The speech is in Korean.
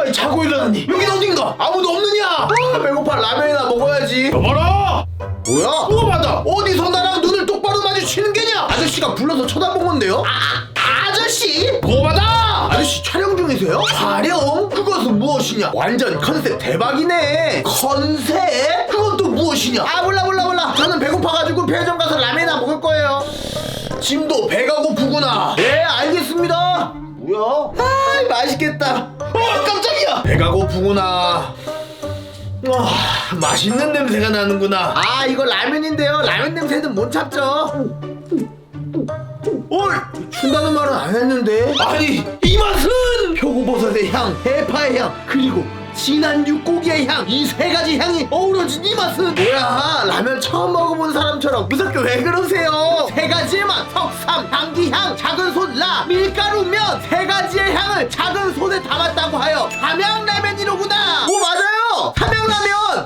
아니 자고 일어났니? 여긴 어딘가? 아무도 없느냐? 아 배고파. 라면이나 먹어야지. 여봐라! 뭐야? 누가 받아 어디서 나랑 눈을 똑바로 마주치는 게냐? 아저씨가 불러서 쳐다본 건데요? 아, 아저씨? 뭐 받아 아저씨 촬영 중이세요? 촬영? 그것은 무엇이냐? 완전 컨셉 대박이네. 컨셉? 그건 또 무엇이냐? 아 몰라 몰라 몰라. 저는 배고파가지고 편의점 가서 라면이나 먹을 거예요. 짐도 배가 고프구나. 네 알겠습니다. 뭐야? 아 맛있겠다. 어 깜짝이야. 배가 고프구나. 와 맛있는 냄새가 나는구나. 아 이거 라면인데요. 라면 냄새는 못 참죠. 올 춘다는 말은 안 했는데. 아니 이 맛은 표고버섯의 향 대파의 향 그리고 진한 육고기의 향 이 세 가지 향이 어우러진 이 맛은. 뭐야 라면 처음 먹어본 사람처럼. 무섭게 왜 그러세요? 세 가지의 맛 석삼 당기향 작은 손 라 밀가루 면. 세 가지 작은 손에 담았다고 하여 담양